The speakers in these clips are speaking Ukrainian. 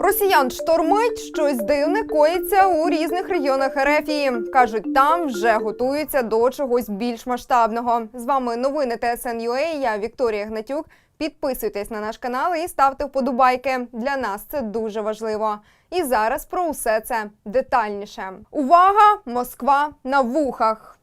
Росіян штормить щось дивне коїться у різних регіонах Ерефії. кажуть, там вже готуються до чогось більш масштабного. З вами новини ТСН.UA, Я Вікторія Гнатюк. Підписуйтесь на наш канал і ставте вподобайки. Для нас це дуже важливо. І зараз про усе це детальніше. Увага! Москва на вухах.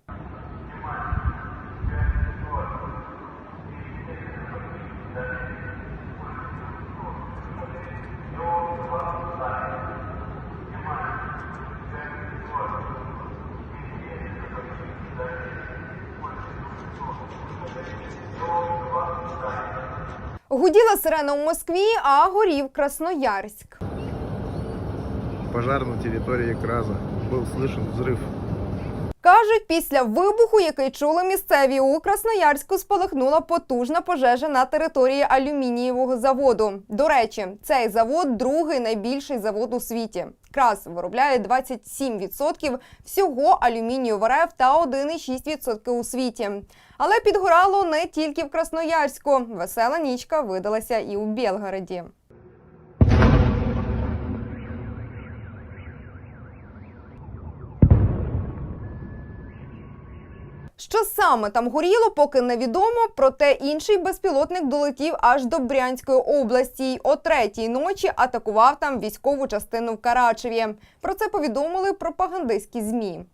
Гуділа сирена у Москві, а горів Красноярськ. Пожар на территории Краза. Был слышен взрыв. Кажуть, після вибуху, який чули місцеві у Красноярську, спалахнула потужна пожежа на території алюмінієвого заводу. До речі, цей завод другий найбільший завод у світі. Крас виробляє 27% всього алюмінію в РФ та 1,6% у світі. Але підгорало не тільки в Красноярську. Весела нічка видалася і у Білгороді. Що саме там горіло, поки невідомо. Проте інший безпілотник долетів аж до Брянської області. й О третій ночі атакував там військову частину в Карачеві. Про це повідомили пропагандистські змі.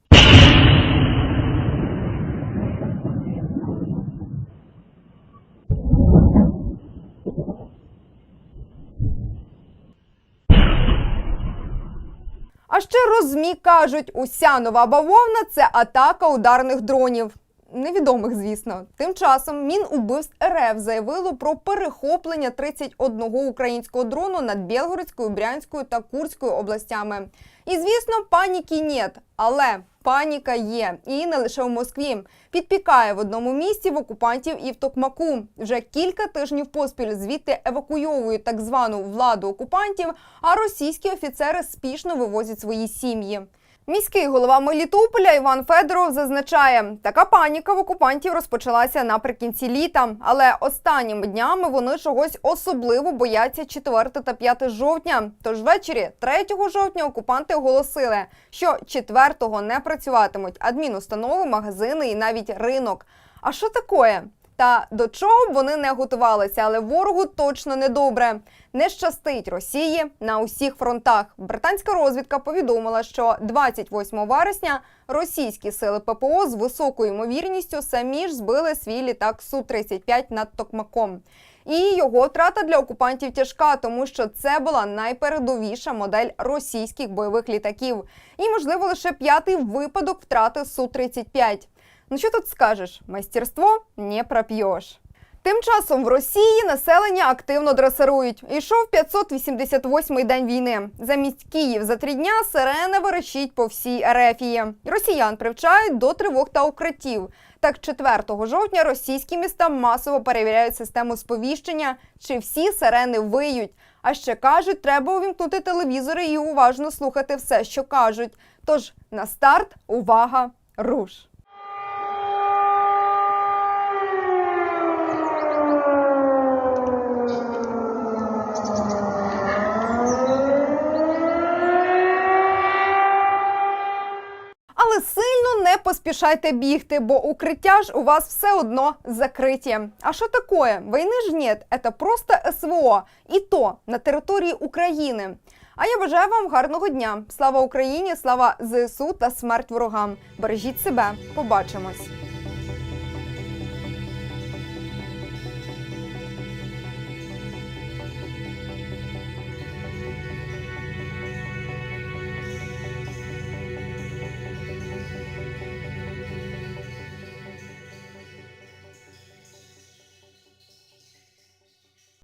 А ще розмі кажуть, уся нова бавовна це атака ударних дронів. Невідомих, звісно. Тим часом Мінубивств РФ заявило про перехоплення 31 українського дрону над Білгородською, Брянською та Курською областями. І звісно, паніки нет. Але паніка є. І не лише в Москві. Підпікає в одному місці в окупантів і в Токмаку. Вже кілька тижнів поспіль звідти евакуйовують так звану владу окупантів, а російські офіцери спішно вивозять свої сім'ї. Міський голова Мелітополя Іван Федоров зазначає, така паніка в окупантів розпочалася наприкінці літа, але останніми днями вони чогось особливо бояться 4 та 5 жовтня. Тож ввечері 3 жовтня окупанти оголосили, що 4-го не працюватимуть адмінустанови, магазини і навіть ринок. А що таке? Та до чого б вони не готувалися, але ворогу точно не добре. Не щастить Росії на усіх фронтах. Британська розвідка повідомила, що 28 вересня російські сили ППО з високою ймовірністю самі ж збили свій літак Су-35 над Токмаком. І його втрата для окупантів тяжка, тому що це була найпередовіша модель російських бойових літаків. І, можливо, лише п'ятий випадок втрати Су-35. Ну що тут скажеш? Майстерство не проп'єш. Тим часом в Росії населення активно дресирують. Ішов 588-й день війни. Замість Київ за три дня сирена верещить по всій Ерефії. Росіян привчають до тривог та укриттів. Так, 4 жовтня російські міста масово перевіряють систему сповіщення, чи всі сирени виють. А ще кажуть, треба увімкнути телевізори і уважно слухати все, що кажуть. Тож на старт, увага, руш! Але сильно не поспішайте бігти, бо укриття ж у вас все одно закриті. А що таке? Війни ж нет, це просто СВО. І то на території України. А я бажаю вам гарного дня. Слава Україні, слава ЗСУ та смерть ворогам. Бережіть себе. Побачимось.